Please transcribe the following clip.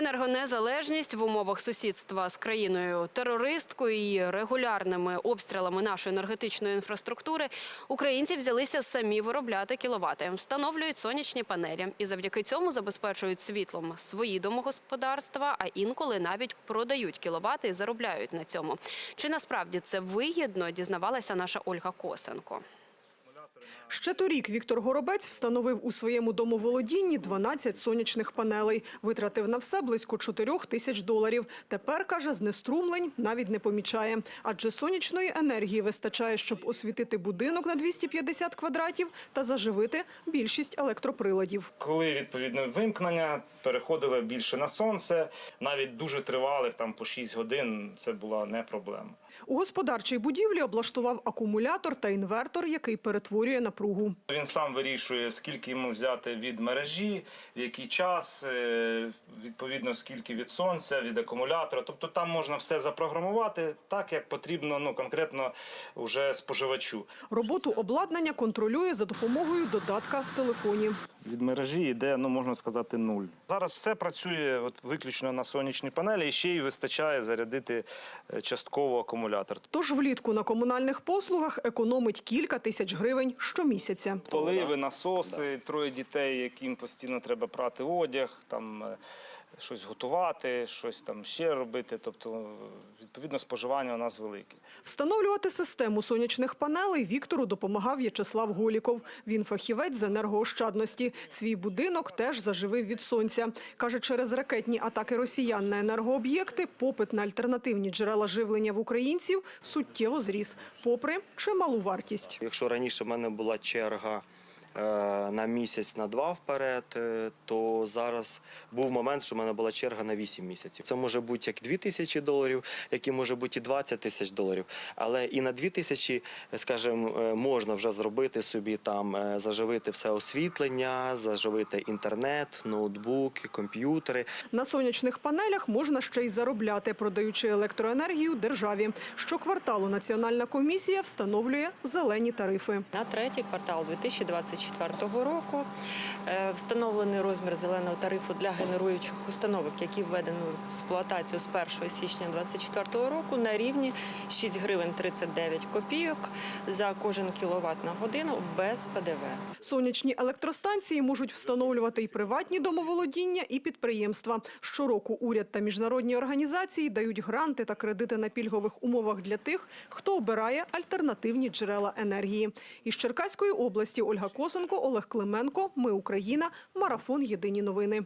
Енергонезалежність в умовах сусідства з країною терористкою і регулярними обстрілами нашої енергетичної інфраструктури українці взялися самі виробляти кіловати, встановлюють сонячні панелі і завдяки цьому забезпечують світлом свої домогосподарства, а інколи навіть продають кіловати і заробляють на цьому. Чи насправді це вигідно? Дізнавалася наша Ольга Косенко. Ще торік Віктор Горобець встановив у своєму домоволодінні 12 сонячних панелей. Витратив на все близько 4 тисяч доларів. Тепер, каже, знеструмлень навіть не помічає. Адже сонячної енергії вистачає, щоб освітити будинок на 250 квадратів та заживити більшість електроприладів. Коли відповідно вимкнення переходили більше на сонце, навіть дуже тривалих там по 6 годин, це була не проблема. У господарчій будівлі облаштував акумулятор та інвертор, який перетворює напругу. Він сам вирішує, скільки йому взяти від мережі, в який час, е, відповідно, скільки від сонця, від акумулятора. Тобто там можна все запрограмувати так, як потрібно ну, конкретно уже споживачу. Роботу обладнання контролює за допомогою додатка в телефоні. Від мережі йде, ну можна сказати, нуль. Зараз все працює от, виключно на сонячній панелі і ще й вистачає зарядити е, частково акумулятор. Тож влітку на комунальних послугах економить кілька тисяч гривень щомісяця. Поливи, насоси, троє дітей, яким постійно треба прати одяг, там е, щось готувати, щось там ще робити. Тобто, відповідно, споживання у нас велике. Встановлювати систему сонячних панелей Віктору допомагав В'ячеслав Голіков. Він фахівець з енергоощадності. Свій будинок теж заживив від сонця. Каже, через ракетні атаки росіян на енергооб'єкти попит на альтернативні джерела живлення в українців суттєво зріс, попри чималу вартість. Якщо раніше в мене була черга на місяць, на два вперед, е, то зараз був момент, що в мене була черга на 8 місяців. Це може бути як 2 тисячі доларів, як і може бути і 20 тисяч доларів. Але і на 2 тисячі, скажімо, е, можна вже зробити собі там, е, заживити все освітлення, заживити інтернет, ноутбуки, комп'ютери. На сонячних панелях можна ще й заробляти, продаючи електроенергію державі. Щокварталу Національна комісія встановлює зелені тарифи. На третій квартал 2024 року е, встановлений розмір зеленого тарифу для генеруючих установок, які введені в експлуатацію з 1 січня 2024 року на рівні 6 гривень 39 копійок за кожен кіловат на годину без ПДВ. Сонячні електростанції можуть встановлювати і приватні домоволодіння, і підприємства. Щороку уряд та міжнародні організації дають гранти та кредити на пільгових умовах для тих, хто обирає альтернативні джерела енергії. Із Черкаської області Ольга Косенко, Олег Клименко. Ми Україна. Марафон. Єдині новини.